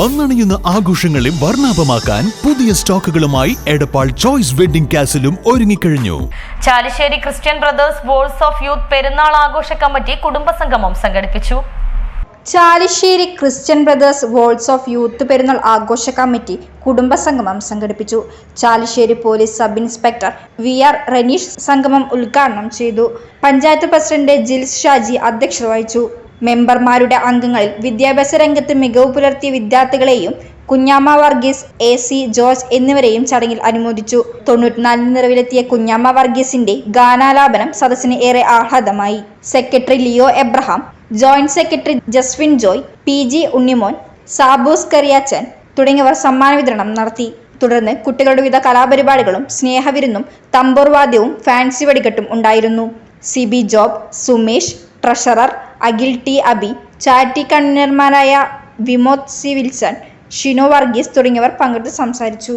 വന്നണിയുന്ന ആഘോഷങ്ങളെ വർണാഭമാക്കാൻ പുതിയ സ്റ്റോക്കുകളുമായി എടപ്പാൾ ചോയ്സ് വെഡിംഗ് കാസിലും ഒരുങ്ങിക്കഴിഞ്ഞു. Chalissery Christian Brothers wolves of youth പെരുന്നാൾ ആഘോഷ കമ്മിറ്റി കുടുംബസംഗമം സംഘടിപ്പിച്ചു. Chalissery Christian Brothers wolves of youth പെരുന്നാൾ ആഘോഷ കമ്മിറ്റി കുടുംബസംഗമം സംഘടിപ്പിച്ചു. Chalissery police sub inspector V R Raneesh സംഗമം ഉദ്ഘാടനം ചെയ്തു. പഞ്ചായത്ത് പ്രസിഡന്റ് ജിൽസ് ഷാജി അധ്യക്ഷത വഹിച്ചു. മെമ്പർമാരുടെ അംഗങ്ങളിൽ വിദ്യാഭ്യാസ രംഗത്ത് മികവ് പുലർത്തിയ വിദ്യാർത്ഥികളെയും Kunjamma Varghese A C George എന്നിവരെയും ചടങ്ങിൽ അനുമോദിച്ചു. തൊണ്ണൂറ്റിനാലിൽ നിറവിലെത്തിയ കുഞ്ഞാമ്മ വർഗീസിന്റെ ഗാനാലാപനം സദസ്സിന് ഏറെ ആഹ്ലാദമായി. Secretary Leo Abraham joint secretary Jaswin Joy P G Unnimon Saboos Kariachan തുടങ്ങിയവർ സമ്മാന വിതരണം നടത്തി. തുടർന്ന് കുട്ടികളുടെ വിവിധ കലാപരിപാടികളും സ്നേഹവിരുന്നും തമ്പോർവാദ്യവും ഫാൻസി വെടിക്കെട്ടും ഉണ്ടായിരുന്നു. C B Job Sumesh treasurer Akhil T. Abi charity കൺവീനർമാരായ Vimod C. Wilson Shino Varghese തുടങ്ങിയവർ പങ്കെടുത്ത് സംസാരിച്ചു.